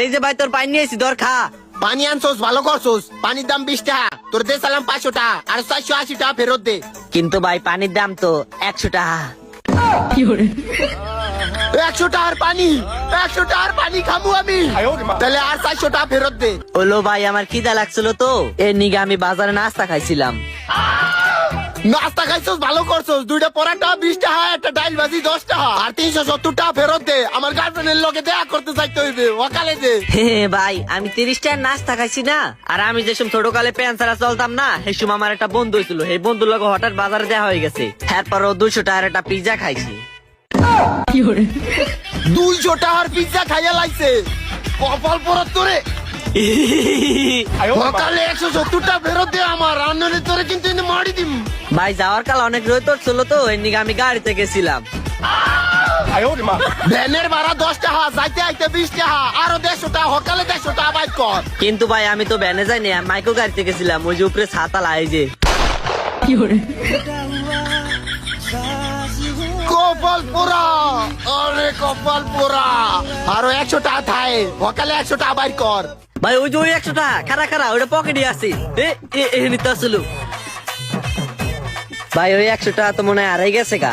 এই যে ভাই তোর পানি নিয়েছি ধর খা। পানি আনছোস ভালো করছোস। পানির দাম বিশ টাকা তোর দে সালাম পাঁচশো টাকা আর চারশো আশি টাকা ফেরত দে। কিন্তু ভাই পানির দাম তো একশো টাকা। একশো টাকার পানি একশো টাকার পানি খামু আমি। তাহলে আর চারশো টাকা ফেরত দে। ওলো ভাই আমার খিদা লাগছিল তো। এর নিগে আমি বাজারে নাস্তা খাইছিলাম। নাস্তা খাইছোস ভালো করছোস। দুইটা পরাটা বিশ টাকা একটা ডাইল ভাজি দশ টাকা আর তিনশো সত্তর টাকা গার্লফ্রেন্ডের লোকে দেখা করতে চাইতে হইবে ওকালে দে ভাই আমি নাস্তা খাইছি না। আর আমি যেসব ছোট কালে প্যান্ট ছাড়া চলতাম না সেই সময় আমার একটা বন্ধু হয়েছিল সেই বন্ধুর লোক হঠাৎ বাজারে হয়ে গেছে। এরপর ও দুশো টাকার একটা পিজ্জা খাইছি। দুইশো টাকার পিজ্জা খাইয়া লাগছে কপাল পরত তোরে। সকালে একশো ফেরত দে আমার রান্নারে তোরে কিন্তু এনে মারি দিম। ভাই যাওয়ার কাল অনেক রোদ ছিল তো এর নিগে আমি গাড়িতে গেছিলাম। ভ্যানের ভাড়া দশ টাকা যাইতে আইতে বিশ টাকা আরও দেড়শো টাকা সকালে দেড়শো টাকা বাইক কর। কিন্তু ভাই আমি তো ব্যানে যাইনি মাইকো গাড়িতে গেছিলাম ওই যে উপরে ছাতা লাই যে। কপাল পোড়া আরে কপাল পোড়া আরও একশো টাকা থায় সকালে একশো টাকা বাইর কর। ভাই ওই যে ওই একশো টাকা খারা খারা ওটা পকেটে আছে। এ নিতে আসলো। ভাই ওই একশো টাকা তো মনে হয় আড়াই গেছে গা।